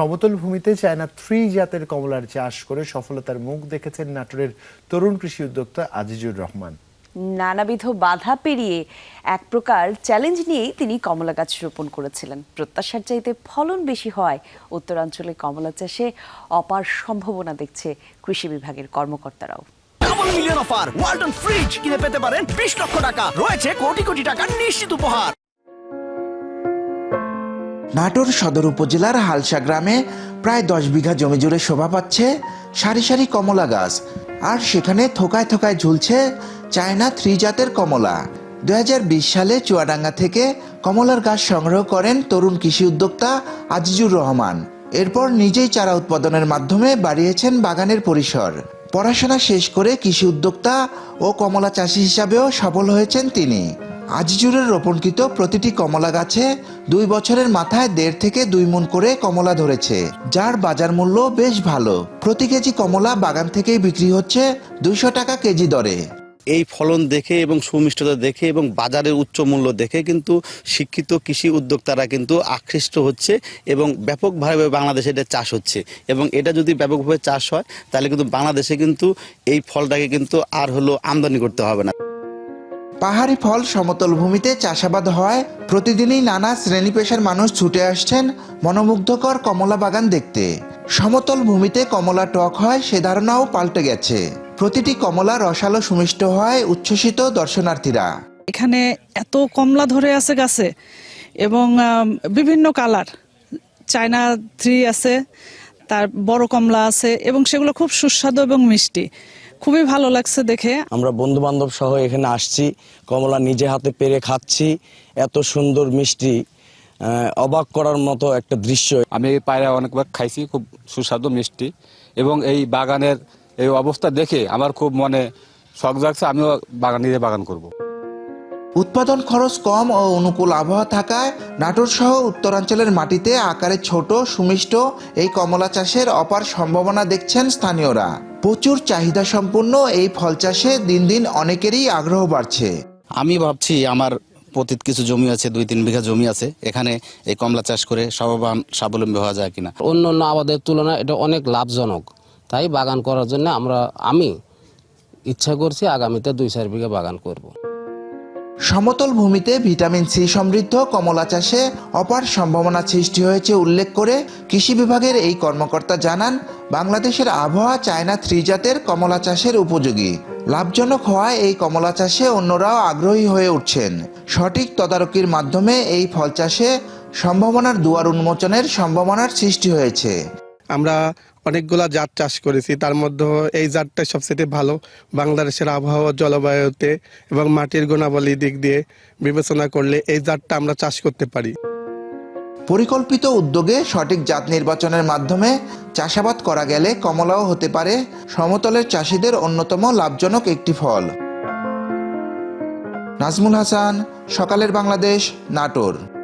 সমতল ভূমিতে China three জাতের কমলার চাষ করে সফলতার মুখ দেখেছেন নাটোরের তরুণ কৃষি উদ্যোক্তা আজিজুর রহমান। নানাবিধ বাধা পেরিয়ে এক প্রকার চ্যালেঞ্জ নিয়েই তিনি কমলা গাছ রোপণ করেছিলেন। প্রত্যাশার চাইতে ফলন বেশি হওয়ায় উত্তরাঞ্চলে কমলা চাষে অপার সম্ভাবনা দেখছে কৃষি বিভাগের কর্মকর্তারাও। মিলিয়ন অফার ওয়ালটন ফ্রিজ কিনে পেতে পারেন বিশ লক্ষ টাকা। রয়েছে কোটি কোটি টাকার নিশ্চিত উপহার। নাটোর সদর উপজেলার হালসা গ্রামে প্রায় দশ বিঘা জমি জুড়ে শোভা পাচ্ছে সারি সারি কমলা গাছ। আর সেখানে থোকায় থোকায় ঝুলছে চায়না থ্রি জাতের কমলা। দু হাজার বিশ সালে চুয়াডাঙ্গা থেকে কমলার গাছ সংগ্রহ করেন তরুণ কৃষি উদ্যোক্তা আজিজুর রহমান। এরপর নিজেই চারা উৎপাদনের মাধ্যমে বাড়িয়েছেন বাগানের পরিসর। পড়াশোনা শেষ করে কৃষি উদ্যোক্তা ও কমলা চাষি হিসাবেও সফল হয়েছেন তিনি। আজিজুরের রোপণকৃত প্রতিটি কমলা গাছে দুই বছরের মাথায় দেড় থেকে দুই মন করে কমলা ধরেছে, যার বাজার মূল্য বেশ ভালো। প্রতি কেজি কমলা বাগান থেকেই বিক্রি হচ্ছে দুইশো টাকা কেজি দরে। এই ফলন দেখে এবং সুমিষ্টতা দেখে এবং বাজারের উচ্চ মূল্য দেখে কিন্তু শিক্ষিত কৃষি উদ্যোক্তারা কিন্তু আকৃষ্ট হচ্ছে এবং ব্যাপকভাবে বাংলাদেশে এটা চাষ হচ্ছে। এবং এটা যদি ব্যাপকভাবে চাষ হয়, তাহলে কিন্তু বাংলাদেশে কিন্তু এই ফলটাকে কিন্তু আর হলো আমদানি করতে হবে না। পাহাড়ি ফল সমতল ভূমিতে চাষাবাদ হয় প্রতিদিনই নানা শ্রেণি পেশার মানুষ ছুটে আসছেন মনোমুগ্ধকর কমলা বাগান দেখতে। সমতল ভূমিতে কমলা টক হয়, সে ধারণাও পাল্টে গেছে। প্রতিটি কমলা রসালো সুমিষ্ট হয় উচ্ছ্বসিত দর্শনার্থীরা। এখানে এত কমলা ধরে আছে গাছে এবং বিভিন্ন কালার। চায়না থ্রি আছে, তার বড় কমলা আছে এবং সেগুলো খুব সুস্বাদু এবং মিষ্টি। খুবই ভালো লাগছে দেখে। আমরা বন্ধু বান্ধব সহ এখানে আসছি কমলা নিজে হাতে পেরে খাচ্ছি এত সুন্দর মিষ্টি অবাক করার মতো একটা দৃশ্য। আমি এই পায়রা অনেকবার খাইছি খুব সুস্বাদু মিষ্টি। এবং এই বাগানের এই অবস্থা দেখে আমার খুব মনে শখ জাগছে আমিও বাগান নিজে বাগান করব। উৎপাদন খরচ কম ও অনুকূল আবহাওয়া থাকায় নাটোর সহ উত্তরাঞ্চলের মাটিতে আকারে ছোট সুমিষ্ট এই কমলা চাষের অপার সম্ভাবনা দেখছেন স্থানীয়রা। প্রচুর চাহিদা সম্পন্ন এই ফল চাষে দিন দিন অনেকেরই আগ্রহ বাড়ছে। আমি ভাবছি আমার পতিত কিছু জমি আছে দুই তিন বিঘা জমি আছে এখানে এই কমলা চাষ করে স্বাবলম্বন স্বাবলম্বী হওয়া যায় কিনা? অন্য অন্য আবাদের তুলনায় এটা অনেক লাভজনক। তাই বাগান করার জন্য আমরা আমি ইচ্ছা করছি আগামীতে দুই চার বিঘা বাগান করব। সমতল ভূমিতে ভিটামিন সি সমৃদ্ধ কমলা চাষে অপার সম্ভাবনা সৃষ্টি হয়েছে উল্লেখ করে কৃষি বিভাগের এই কর্মকর্তা জানান বাংলাদেশের আবহাওয়া চায়না থ্রি জাতের কমলা চাষের উপযোগী। লাভজনক হওয়ায় এই কমলা চাষে অন্যরাও আগ্রহী হয়ে উঠছেন। সঠিক তদারকির মাধ্যমে এই ফল চাষে সম্ভাবনার দুয়ার উন্মোচনের সম্ভাবনার সৃষ্টি হয়েছে। আমরা অনেকগুলা জাত চাষ করেছি, তার মধ্যে এই জাতটা সবচেয়ে ভালো। বাংলাদেশের আবহাওয়া জলবায়ুতে এবং মাটির গুণাবলী দিক দিয়ে বিবেচনা করলে এই জাতটা আমরা চাষ করতে পারি। পরিকল্পিত উদ্যোগে সঠিক জাত নির্বাচনের মাধ্যমে চাষাবাদ করা গেলে কমলাও হতে পারে। সমতলের চাষিদের অন্যতম লাভজনক একটি ফল। নাজমুল হাসান, সকালের বাংলাদেশ, নাটোর।